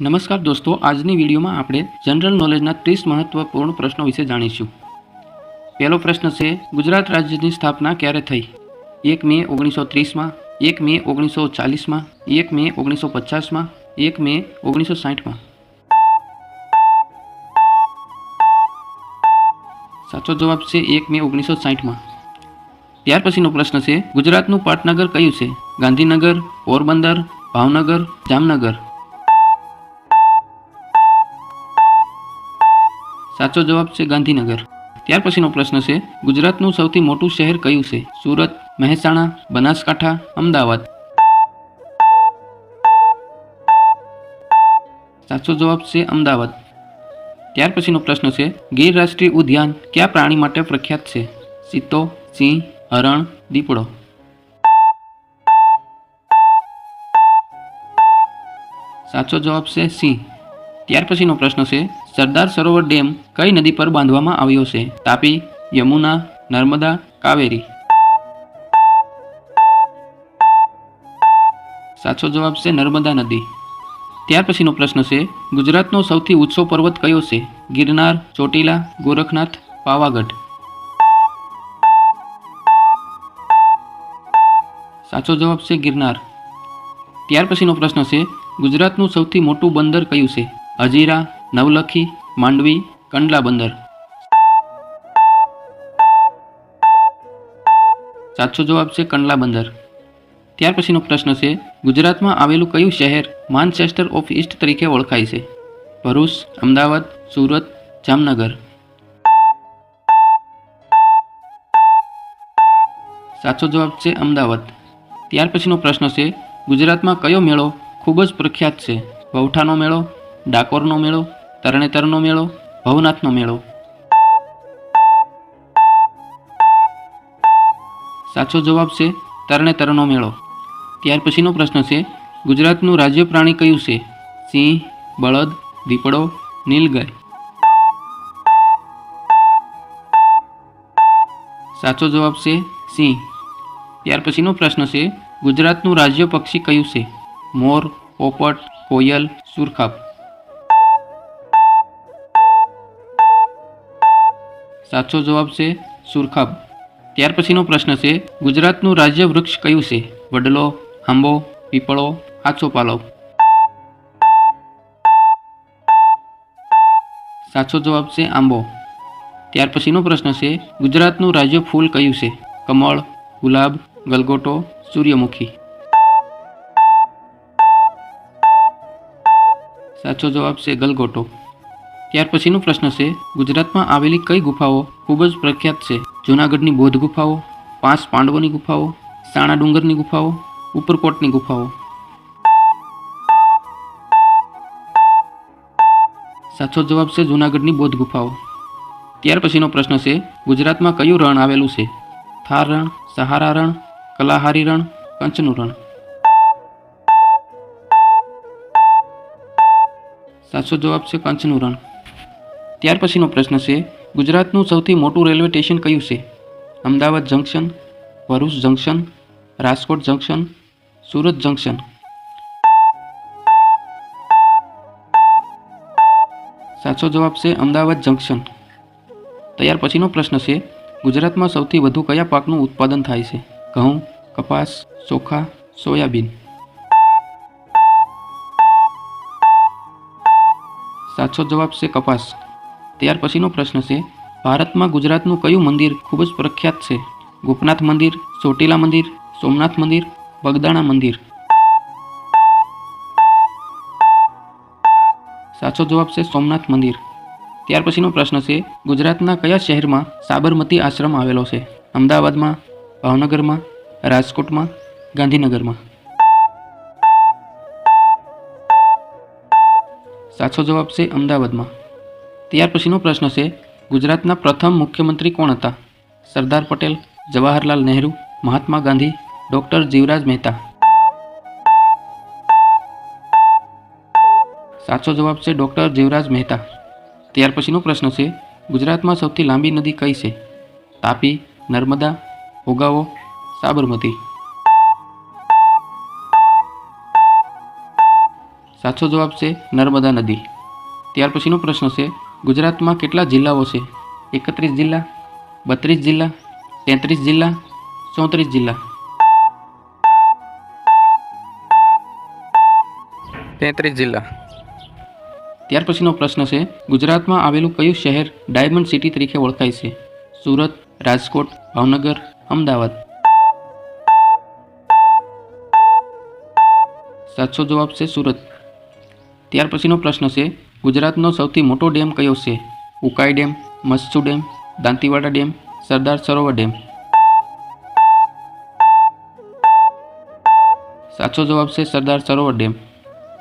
નમસ્કાર દોસ્તો, આજની વિડીયોમાં આપણે જનરલ નોલેજના ત્રીસ મહત્વપૂર્ણ પ્રશ્નો વિશે જાણીશું. પહેલો પ્રશ્ન છે, ગુજરાત રાજ્યની સ્થાપના ક્યારે થઈ? એક મે ઓગણીસો ત્રીસમાં, એક મે ઓગણીસો ચાલીસમાં, એક મે ઓગણીસો પચાસમાં, એક મે ઓગણીસો સાઠમાં. સાચો જવાબ છે, એક મે ઓગણીસો સાઠમાં. ત્યાર પછીનો પ્રશ્ન છે, ગુજરાતનું પાટનગર કયું છે? ગાંધીનગર, પોરબંદર, ભાવનગર, જામનગર. સાચો જવાબ છે ગાંધીનગર. ત્યાર પછીનો પ્રશ્ન છે, ગુજરાતનું સૌથી મોટું શહેર કયું છે? સુરત, મહેસાણા, બનાસકાંઠા, અમદાવાદ. સાચો જવાબ છે અમદાવાદ. ત્યાર પછીનો પ્રશ્ન છે ગીર રાષ્ટ્રીય ઉદ્યાન કયા પ્રાણી માટે પ્રખ્યાત છે? સીતો, સિંહ, હરણ, દીપડો. સાચો જવાબ છે સિંહ. ત્યાર પછીનો પ્રશ્ન છે સરદાર સરોવર ડેમ કઈ નદી પર બાંધવામાં આવ્યો છે? તાપી, યમુના, નર્મદા, કાવેરી. સાચો જવાબ છે નર્મદા નદી. ત્યાર પછીનો પ્રશ્ન છે, ગુજરાતનો સૌથી ઊંચો પર્વત કયો છે? ગિરનાર, ચોટીલા, ગોરખનાથ, પાવાગઢ. સાચો જવાબ છે ગિરનાર. ત્યાર પછીનો પ્રશ્ન છે, ગુજરાતનું સૌથી મોટું બંદર કયું છે? હજીરા નવલખી, માંડવી, કંડલા બંદર. સાચો જવાબ છે કંડલા બંદર. ત્યાર પછીનો પ્રશ્ન છે, ગુજરાતમાં આવેલું કયું શહેર માનચેસ્ટર ઓફ ઈસ્ટ તરીકે ઓળખાય છે? ભરૂચ, અમદાવાદ, સુરત, જામનગર. સાચો જવાબ છે અમદાવાદ. ત્યાર પછીનો પ્રશ્ન છે, ગુજરાતમાં કયો મેળો ખૂબ જ પ્રખ્યાત છે? વૌઠાનો મેળો, ડાકોરનો મેળો તરણેતરનો મેળો, ભવનાથનો મેળો. સાચો જવાબ છે તરણેતરનો મેળો. ત્યાર પછીનો પ્રશ્ન છે, ગુજરાતનું રાજ્ય પ્રાણી કયું છે? સિંહ, બળદ, દીપડો, નીલગાય. સાચો જવાબ છે સિંહ. ત્યાર પછીનો પ્રશ્ન છે, ગુજરાતનું રાજ્ય પક્ષી કયું છે? મોર, પોપટ, કોયલ, સુરખાબ. સાચો જવાબ છે સુરખાબ. ત્યાર પછીનો પ્રશ્ન છે, ગુજરાતનું રાજ્ય વૃક્ષ કયું છે? વડલો, આંબો, પીપળો, આછો પાલવ? સાચો જવાબ છે આંબો. ત્યાર પછીનો પ્રશ્ન છે, ગુજરાતનું રાજ્ય ફૂલ કયું છે? કમળ, ગુલાબ, ગલગોટો, સૂર્યમુખી? સાચો જવાબ છે ગલગોટો. ત્યાર પછીનો પ્રશ્ન છે, ગુજરાતમાં આવેલી કઈ ગુફાઓ ખૂબ જ પ્રખ્યાત છે? જૂનાગઢની બૌદ્ધ ગુફાઓ, પાંચ પાંડવોની ગુફાઓ, સાણા ડુંગરની ગુફાઓ, ઉપરકોટની ગુફાઓ. સાચો જવાબ છે જૂનાગઢની બૌદ્ધ ગુફાઓ. ત્યાર પછીનો પ્રશ્ન છે, ગુજરાતમાં કયું રણ આવેલું છે? થાર રણ, સહારા રણ, કલાહારી રણ, કંચનું રણ. સાચો જવાબ છે કંચનું રણ. ત્યાર પછીનો પ્રશ્ન છે, ગુજરાતનું સૌથી મોટું રેલવે સ્ટેશન કયું છે? Ahmedabad junction, Bharuch junction, Rajkot junction, Surat junction. સાચો જવાબ છે અમદાવાદ જંકશન. તૈયાર પછીનો પ્રશ્ન છે, ગુજરાતમાં સૌથી વધુ કયા પાકનું ઉત્પાદન થાય છે? ઘઉં, કપાસ, ચોખા, સોયાબીન. સાચો જવાબ છે કપાસ. ત્યાર પછીનો પ્રશ્ન છે, ભારતમાં ગુજરાતનું કયું મંદિર ખૂબ જ પ્રખ્યાત છે? ગોપનાથ મંદિર, ચોટીલા મંદિર, સોમનાથ મંદિર, બગદાણા મંદિર? સાચો જવાબ છે સોમનાથ મંદિર. ત્યાર પછીનો પ્રશ્ન છે, ગુજરાતના કયા શહેરમાં સાબરમતી આશ્રમ આવેલો છે? અમદાવાદમાં, ભાવનગરમાં, રાજકોટમાં, ગાંધીનગરમાં? સાચો જવાબ છે અમદાવાદમાં. ત્યાર પછીનો પ્રશ્ન છે, ગુજરાતના પ્રથમ મુખ્યમંત્રી કોણ હતા? સરદાર પટેલ, જવાહરલાલ નહેરુ, મહાત્મા ગાંધી, ડૉક્ટર જીવરાજ મહેતા. સાચો જવાબ છે, ડૉક્ટર જીવરાજ મહેતા. ત્યાર પછીનો પ્રશ્ન છે, ગુજરાતમાં સૌથી લાંબી નદી કઈ છે? તાપી, નર્મદા ભોગાવો સાબરમતી. સાચો જવાબ છે, નર્મદા નદી. ત્યાર પછીનો પ્રશ્ન છે ગુજરાતમાં કેટલા જિલ્લાઓ છે? એકત્રીસ જિલ્લા બત્રીસ જિલ્લા તેત્રીસ જિલ્લા ચોત્રીસ જિલ્લા? તેત્રીસ જિલ્લા. ત્યાર પછીનો પ્રશ્ન છે ગુજરાતમાં આવેલું કયું શહેર ડાયમંડ સિટી તરીકે ઓળખાય છે? સુરત રાજકોટ ભાવનગર અમદાવાદ. સાચો જવાબ છે સુરત. ત્યાર પછીનો પ્રશ્ન છે ગુજરાતનો સૌથી મોટો ડેમ કયો છે? Ukai dam, Machhu dam, Dantiwada dam, Sardar Sarovar dam? સાચો જવાબ છે સરદાર સરોવર ડેમ.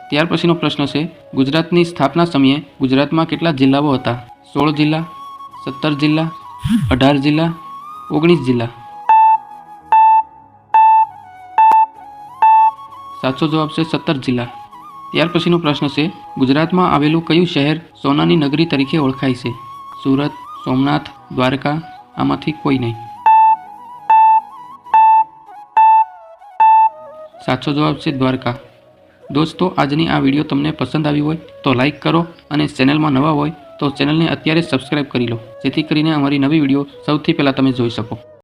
ત્યાર પછીનો પ્રશ્ન છે, ગુજરાતની સ્થાપના સમયે ગુજરાતમાં કેટલા જિલ્લાઓ હતા? સોળ જિલ્લા, સત્તર જિલ્લા, અઢાર જિલ્લા, ઓગણીસ જિલ્લા? સાચો જવાબ છે સત્તર જિલ્લા. ત્યાર પછીનો પ્રશ્ન છે, ગુજરાતમાં આવેલું કયું શહેર સોનાની નગરી તરીકે ઓળખાય છે? સુરત, સોમનાથ, દ્વારકા, આમાંથી કોઈ નહીં. સાચો જવાબ છે દ્વારકા. દોસ્તો, આજની આ વીડિયો તમને પસંદ આવી હોય તો લાઈક કરો અને ચેનલમાં નવા હોય તો ચેનલને અત્યારે સબસ્ક્રાઇબ કરી લો, જેથી કરીને અમારી નવી વીડિયો સૌથી પહેલાં તમે જોઈ શકો.